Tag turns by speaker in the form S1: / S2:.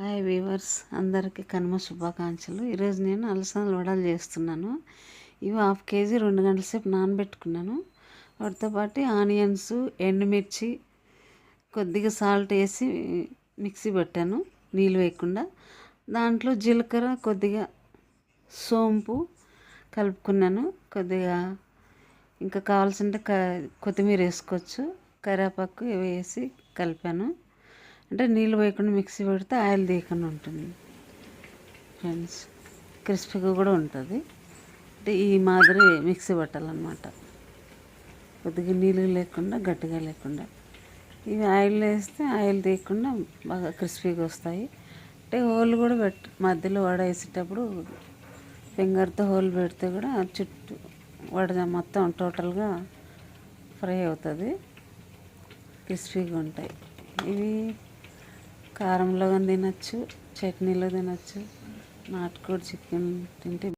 S1: Hi weavers అందరికీ కనుమ శుభాకాంక్షలు. ఈరోజు నేను అలసందలు వడలు చేస్తున్నాను. ఇవి హాఫ్ కేజీ రెండు గంటల సేపు నానబెట్టుకున్నాను. వాటితో పాటు ఆనియన్స్ ఎండుమిర్చి కొద్దిగా సాల్ట్ వేసి మిక్సీ పెట్టాను నీళ్ళు వేయకుండా. దాంట్లో జీలకర్ర కొద్దిగా సోంపు కలుపుకున్నాను. కొద్దిగా ఇంకా కావాల్సింటే క కొత్తిమీర వేసుకోవచ్చు. కరివేపాకు వేసి కలిపాను. అంటే నీళ్ళు పోయకుండా మిక్సీ పెడితే ఆయిల్ తీయకుండా ఉంటుంది. ఫ్రెండ్స్ క్రిస్పీగా కూడా ఉంటుంది. అంటే ఈ మాదిరి మిక్సీ పట్టాలన్నమాట. కొద్దిగా నీళ్ళు లేకుండా గట్టిగా లేకుండా. ఇవి ఆయిల్ వేస్తే ఆయిల్ తీయకుండా బాగా క్రిస్పీగా వస్తాయి. అంటే హోల్ కూడా పెట్ మధ్యలో వడ వేసేటప్పుడు ఫింగర్తో హోల్ పెడితే కూడా చుట్టూ వడ మొత్తం టోటల్గా ఫ్రై అవుతుంది. క్రిస్పీగా ఉంటాయి. ఇవి కారంలో కానీ తినచ్చు చట్నీలో తినచ్చు నాటుకోడి చికెన్ తింటే